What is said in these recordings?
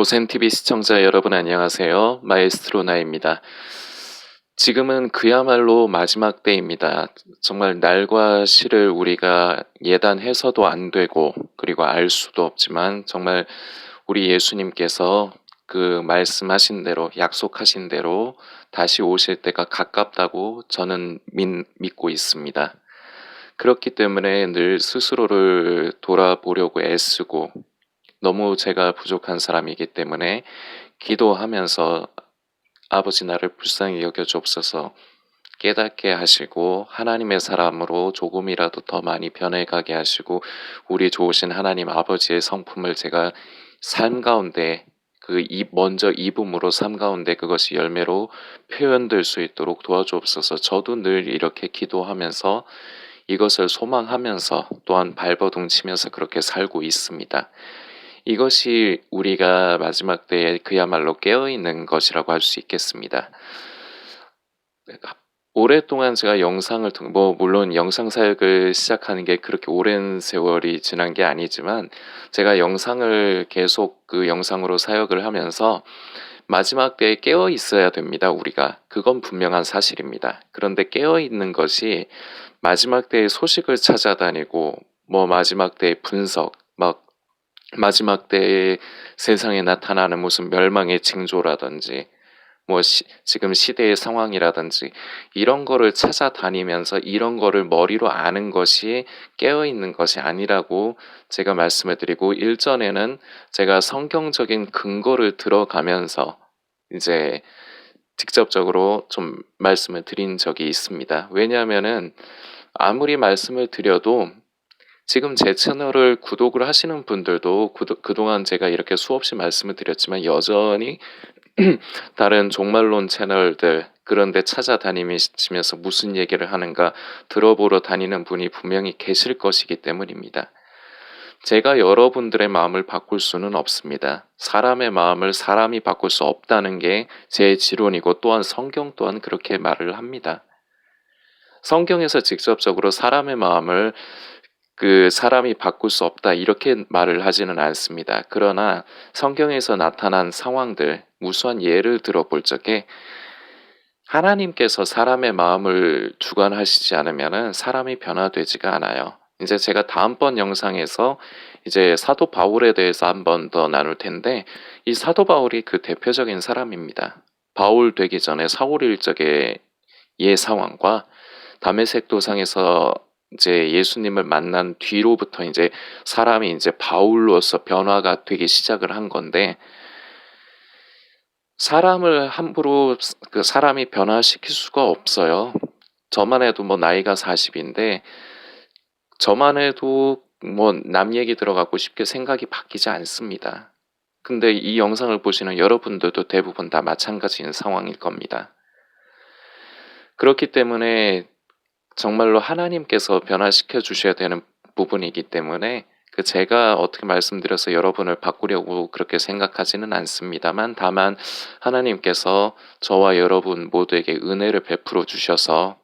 고센TV 시청자 여러분 안녕하세요. 마에스트로 나입니다. 지금은 그야말로 마지막 때입니다. 정말 날과 시를 우리가 예단해서도 안 되고 그리고 알 수도 없지만 정말 우리 예수님께서 그 말씀하신 대로 약속하신 대로 다시 오실 때가 가깝다고 저는 믿, 믿고 있습니다. 그렇기 때문에 늘 스스로를 돌아보려고 애쓰고 너무 제가 부족한 사람이기 때문에 기도하면서 아버지 나를 불쌍히 여겨 주옵소서 깨닫게 하시고 하나님의 사람으로 조금이라도 더 많이 변해가게 하시고 우리 좋으신 하나님 아버지의 성품을 제가 삶 가운데 그입 먼저 입음으로 삶 가운데 그것이 열매로 표현될 수 있도록 도와주옵소서. 저도 늘 이렇게 기도하면서 이것을 소망하면서 또한 발버둥 치면서 그렇게 살고 있습니다. 이것이 우리가 마지막 때에 그야말로 깨어있는 것이라고 할 수 있겠습니다. 오랫동안 제가 영상을 통, 뭐, 물론 영상 사역을 시작하는 게 그렇게 오랜 세월이 지난 게 아니지만, 제가 영상을 계속 그 영상으로 사역을 하면서, 마지막 때에 깨어 있어야 됩니다, 우리가. 그건 분명한 사실입니다. 그런데 깨어 있는 것이 마지막 때의 소식을 찾아다니고, 뭐, 마지막 때의 분석, 막, 마지막 때에 세상에 나타나는 무슨 멸망의 징조라든지 뭐 시, 지금 시대의 상황이라든지 이런 거를 찾아다니면서 이런 거를 머리로 아는 것이 깨어 있는 것이 아니라고 제가 말씀을 드리고 일전에는 제가 성경적인 근거를 들어가면서 이제 직접적으로 좀 말씀을 드린 적이 있습니다. 왜냐하면은 아무리 말씀을 드려도 지금 제 채널을 구독을 하시는 분들도 구독, 그동안 제가 이렇게 수없이 말씀을 드렸지만 여전히 다른 종말론 채널들 그런데 찾아다니시면서 무슨 얘기를 하는가 들어보러 다니는 분이 분명히 계실 것이기 때문입니다. 제가 여러분들의 마음을 바꿀 수는 없습니다. 사람의 마음을 사람이 바꿀 수 없다는 게 제 지론이고 또한 성경 또한 그렇게 말을 합니다. 성경에서 직접적으로 사람의 마음을 그 사람이 바꿀 수 없다 이렇게 말을 하지는 않습니다. 그러나 성경에서 나타난 상황들 우수한 예를 들어볼 적에 하나님께서 사람의 마음을 주관하시지 않으면 사람이 변화되지가 않아요. 이제 제가 다음번 영상에서 이제 사도 바울에 대해서 한번 더 나눌 텐데 이 사도 바울이 그 대표적인 사람입니다. 바울 되기 전에 사울 일적의 예 상황과 담에색 도상에서 이제 예수님을 만난 뒤로부터 이제 사람이 이제 바울로서 변화가 되기 시작을 한 건데 사람을 함부로 그 사람이 변화시킬 수가 없어요. 저만 해도 뭐 나이가 40인데 저만 해도 뭐 남 얘기 들어가고 쉽게 생각이 바뀌지 않습니다. 근데 이 영상을 보시는 여러분들도 대부분 다 마찬가지인 상황일 겁니다. 그렇기 때문에 정말로 하나님께서 변화시켜 주셔야 되는 부분이기 때문에 그 제가 어떻게 말씀드려서 여러분을 바꾸려고 그렇게 생각하지는 않습니다만 다만 하나님께서 저와 여러분 모두에게 은혜를 베풀어 주셔서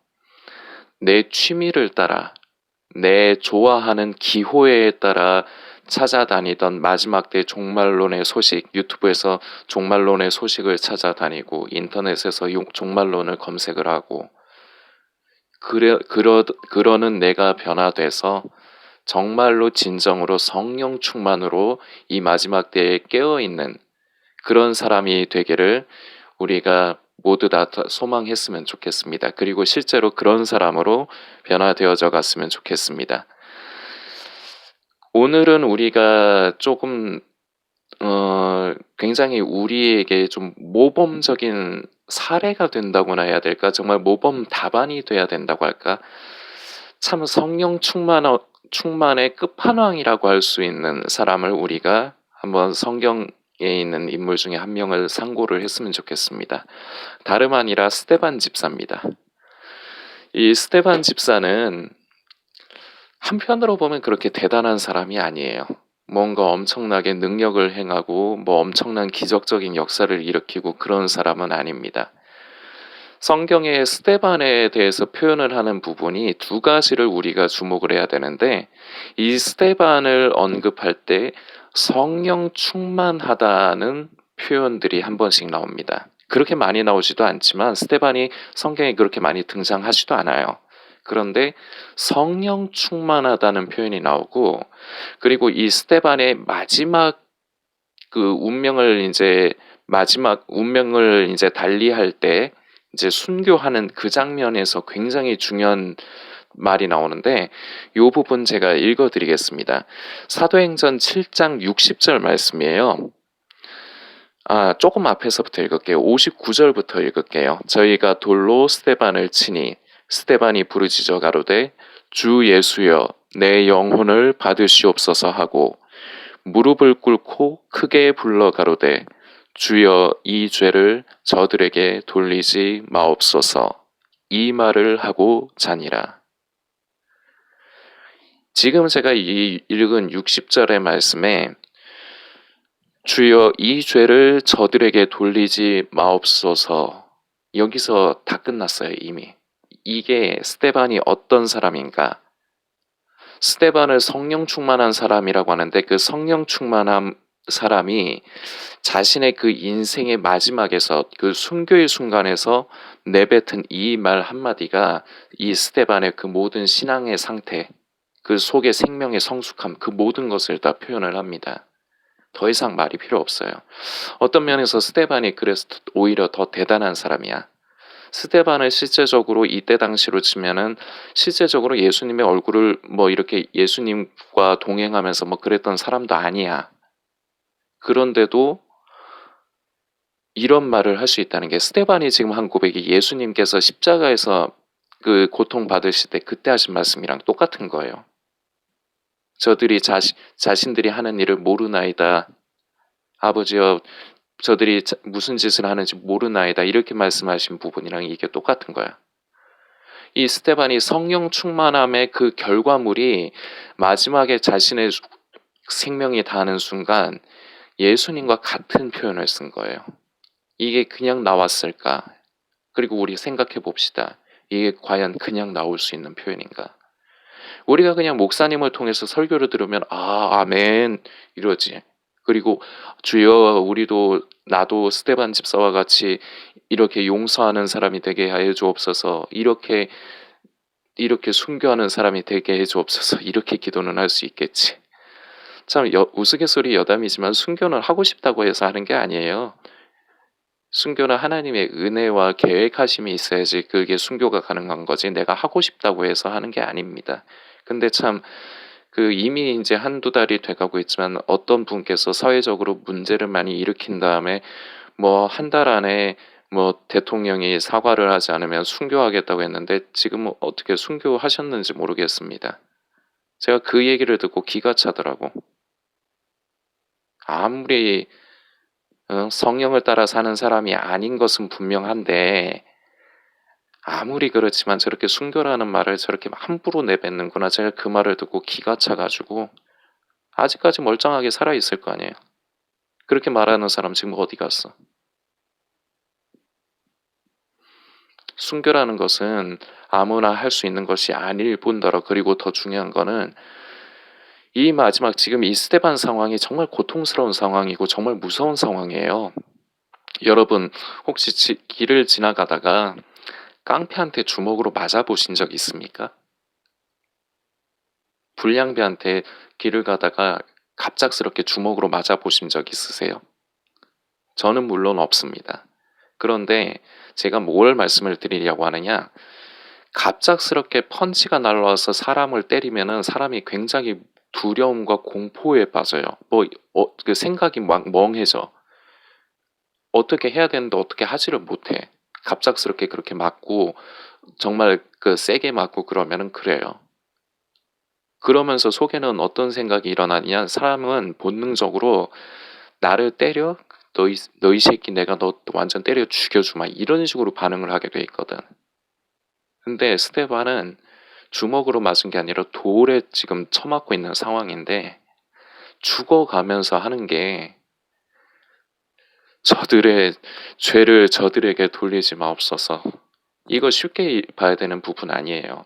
내 취미를 따라 내 좋아하는 기호에 따라 찾아다니던 마지막 때 종말론의 소식, 유튜브에서 종말론의 소식을 찾아다니고 인터넷에서 종말론을 검색을 하고 그래, 그러, 그러는 내가 변화돼서 정말로 진정으로 성령 충만으로 이 마지막 때에 깨어있는 그런 사람이 되기를 우리가 모두 다 소망했으면 좋겠습니다. 그리고 실제로 그런 사람으로 변화되어져 갔으면 좋겠습니다. 오늘은 우리가 조금 어, 굉장히 우리에게 좀 모범적인 사례가 된다고나 해야 될까? 정말 모범 답안이 돼야 된다고 할까? 참 성령 충만 충만의 끝판왕이라고 할 수 있는 사람을 우리가 한번 성경에 있는 인물 중에 한 명을 상고를 했으면 좋겠습니다. 다름 아니라 스테반 집사입니다. 이 스테반 집사는 한편으로 보면 그렇게 대단한 사람이 아니에요. 뭔가 엄청나게 능력을 행하고 뭐 엄청난 기적적인 역사를 일으키고 그런 사람은 아닙니다. 성경의 스테반에 대해서 표현을 하는 부분이 두 가지를 우리가 주목을 해야 되는데 이 스테반을 언급할 때 성령 충만하다는 표현들이 한 번씩 나옵니다. 그렇게 많이 나오지도 않지만 스테반이 성경에 그렇게 많이 등장하지도 않아요. 그런데 성령 충만하다는 표현이 나오고 그리고 이 스테반의 마지막 그 운명을 이제 마지막 운명을 이제 달리할 때 이제 순교하는 그 장면에서 굉장히 중요한 말이 나오는데 이 부분 제가 읽어 드리겠습니다. 사도행전 7장 60절 말씀이에요. 아, 조금 앞에서부터 읽을게요. 59절부터 읽을게요. 저희가 돌로 스테반을 치니 스테반이 부르짖어 가로되 주 예수여 내 영혼을 받으시옵소서 하고 무릎을 꿇고 크게 불러 가로되 주여 이 죄를 저들에게 돌리지 마옵소서. 이 말을 하고 자니라. 지금 제가 이 읽은 60절의 말씀에 주여 이 죄를 저들에게 돌리지 마옵소서. 여기서 다 끝났어요 이미 이게 스테반이 어떤 사람인가 스테반을 성령 충만한 사람이라고 하는데 그 성령 충만한 사람이 자신의 그 인생의 마지막에서 그 순교의 순간에서 내뱉은 이 말 한마디가 이 스테반의 그 모든 신앙의 상태 그 속의 생명의 성숙함 그 모든 것을 다 표현을 합니다. 더 이상 말이 필요 없어요. 어떤 면에서 스테반이 그래서 오히려 더 대단한 사람이야. 스테반을 실제적으로 이때 당시로 치면은 실제적으로 예수님의 얼굴을 뭐 이렇게 예수님과 동행하면서 뭐 그랬던 사람도 아니야. 그런데도 이런 말을 할 수 있다는 게 스테반이 지금 한 고백이 예수님께서 십자가에서 그 고통 받으실 때 그때 하신 말씀이랑 똑같은 거예요. 저들이 자시, 자신들이 하는 일을 모르나이다. 아버지여, 저들이 자- 무슨 짓을 하는지 모르나이다. 이렇게 말씀하신 부분이랑 이게 똑같은 거야. 이 스테반이 성령 충만함의 그 결과물이 마지막에 자신의 수- 생명이 다하는 순간 예수님과 같은 표현을 쓴 거예요. 이게 그냥 나왔을까? 그리고 우리 생각해 봅시다. 이게 과연 그냥 나올 수 있는 표현인가? 우리가 그냥 목사님을 통해서 설교를 들으면 아 아멘 이러지. 그리고 주여 우리도 나도 스테반 집사와 같이 이렇게 용서하는 사람이 되게 해 주옵소서. 이렇게 이렇게 순교하는 사람이 되게 해 주옵소서. 이렇게 기도는 할 수 있겠지. 참 여, 우스갯소리 여담이지만 순교는 하고 싶다고 해서 하는 게 아니에요. 순교는 하나님의 은혜와 계획하심이 있어야지 그게 순교가 가능한 거지 내가 하고 싶다고 해서 하는 게 아닙니다. 근데 참 그 이미 이제 한두 달이 돼가고 있지만 어떤 분께서 사회적으로 문제를 많이 일으킨 다음에 뭐 한 달 안에 뭐 대통령이 사과를 하지 않으면 순교하겠다고 했는데 지금 어떻게 순교하셨는지 모르겠습니다. 제가 그 얘기를 듣고 기가 차더라고. 아무리 어, 성령을 따라 사는 사람이 아닌 것은 분명한데 아무리 그렇지만 저렇게 순교라는 말을 저렇게 함부로 내뱉는구나. 제가 그 말을 듣고 기가 차가지고 아직까지 멀쩡하게 살아 있을 거 아니에요. 그렇게 말하는 사람 지금 어디 갔어? 순교라는 것은 아무나 할 수 있는 것이 아닐 뿐더러 그리고 더 중요한 거는 이 마지막 지금 이 스테반 상황이 정말 고통스러운 상황이고 정말 무서운 상황이에요. 여러분 혹시 지- 길을 지나가다가 깡패한테 주먹으로 맞아 보신 적 있습니까? 불량배한테 길을 가다가 갑작스럽게 주먹으로 맞아 보신 적 있으세요? 저는 물론 없습니다. 그런데 제가 뭘 말씀을 드리려고 하느냐? 갑작스럽게 펀치가 날라와서 사람을 때리면은 사람이 굉장히 두려움과 공포에 빠져요. 뭐, 어, 그 생각이 막 멍해져. 어떻게 해야 되는데 어떻게 하지를 못해. 갑작스럽게 그렇게 맞고, 정말 그 세게 맞고 그러면은 그래요. 그러면서 속에는 어떤 생각이 일어나냐? 사람은 본능적으로 나를 때려? 너희, 너희 새끼 내가 너 완전 때려 죽여주마. 이런 식으로 반응을 하게 돼 있거든. 근데 스테반은 주먹으로 맞은 게 아니라 돌에 지금 처맞고 있는 상황인데 죽어가면서 하는 게 저들의 죄를 저들에게 돌리지 마옵소서. 이거 쉽게 봐야 되는 부분 아니에요.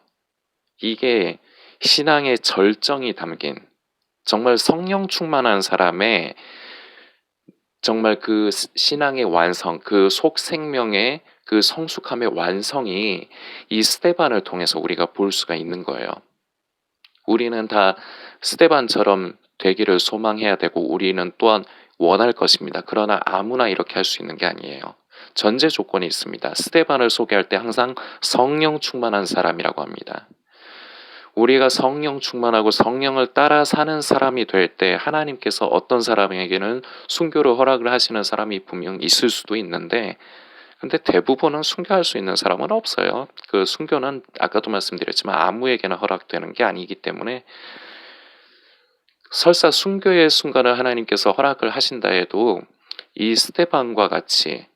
이게 신앙의 절정이 담긴 정말 성령 충만한 사람의 정말 그 스- 신앙의 완성, 그 속 생명의 그 성숙함의 완성이 이 스테반을 통해서 우리가 볼 수가 있는 거예요. 우리는 다 스테반처럼 되기를 소망해야 되고 우리는 또한 원할 것입니다. 그러나 아무나 이렇게 할 수 있는 게 아니에요. 전제 조건이 있습니다. 스테반을 소개할 때 항상 성령 충만한 사람이라고 합니다. 우리가 성령 충만하고 성령을 따라 사는 사람이 될 때 하나님께서 어떤 사람에게는 순교를 허락을 하시는 사람이 분명 있을 수도 있는데 근데 대부분은 순교할 수 있는 사람은 없어요. 그 순교는 아까도 말씀드렸지만 아무에게나 허락되는 게 아니기 때문에 설사 순교의 순간을 하나님께서 허락을 하신다 해도 이 스테반과 같이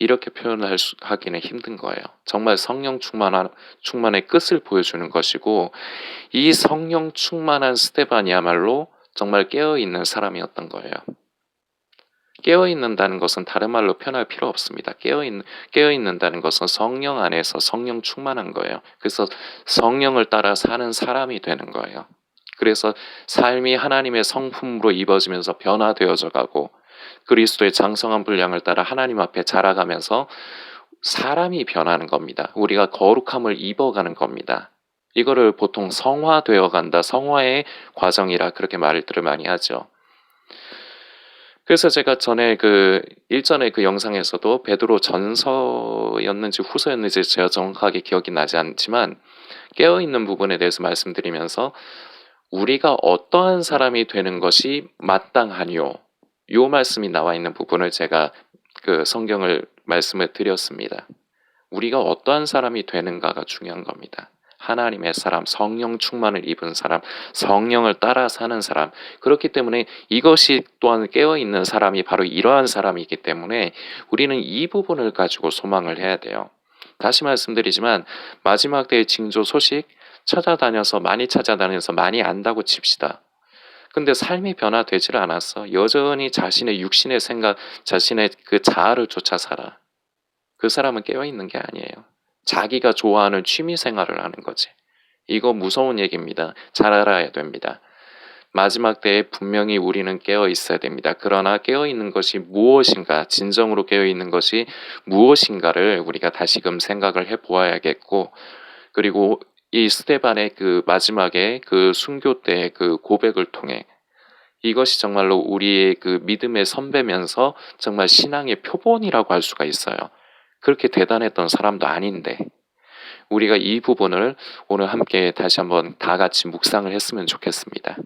이렇게 표현할 수, 하기는 힘든 거예요. 정말 성령 충만한 충만의 끝을 보여주는 것이고 이 성령 충만한 스테반이야말로 정말 깨어 있는 사람이었던 거예요. 깨어 있는다는 것은 다른 말로 표현할 필요 없습니다. 깨어 있는 깨어 있는다는 것은 성령 안에서 성령 충만한 거예요. 그래서 성령을 따라 사는 사람이 되는 거예요. 그래서 삶이 하나님의 성품으로 입어지면서 변화되어져 가고 그리스도의 장성한 분량을 따라 하나님 앞에 자라가면서 사람이 변하는 겁니다. 우리가 거룩함을 입어가는 겁니다. 이거를 보통 성화되어 간다, 성화의 과정이라 그렇게 말들을 많이 하죠. 그래서 제가 전에 그 일전에 그 영상에서도 베드로 전서였는지 후서였는지 제가 정확하게 기억이 나지 않지만 깨어 있는 부분에 대해서 말씀드리면서 우리가 어떠한 사람이 되는 것이 마땅하뇨. 요 말씀이 나와 있는 부분을 제가 그 성경을 말씀을 드렸습니다. 우리가 어떠한 사람이 되는가가 중요한 겁니다. 하나님의 사람, 성령 충만을 입은 사람, 성령을 따라 사는 사람. 그렇기 때문에 이것이 또한 깨어 있는 사람이 바로 이러한 사람이기 때문에 우리는 이 부분을 가지고 소망을 해야 돼요. 다시 말씀드리지만 마지막 때의 징조 소식 찾아다녀서 많이 찾아다녀서 많이 안다고 칩시다. 근데 삶이 변화되질 않았어. 여전히 자신의 육신의 생각, 자신의 그 자아를 쫓아 살아. 그 사람은 깨어 있는 게 아니에요. 자기가 좋아하는 취미 생활을 하는 거지. 이거 무서운 얘기입니다. 잘 알아야 됩니다. 마지막 때에 분명히 우리는 깨어 있어야 됩니다. 그러나 깨어 있는 것이 무엇인가, 진정으로 깨어 있는 것이 무엇인가를 우리가 다시금 생각을 해 보아야겠고, 그리고 이 스테반의 그 마지막에 그 순교 때그 고백을 통해 이것이 정말로 우리의 그 믿음의 선배면서 정말 신앙의 표본이라고 할 수가 있어요. 그렇게 대단했던 사람도 아닌데 우리가 이 부분을 오늘 함께 다시 한번 다 같이 묵상을 했으면 좋겠습니다.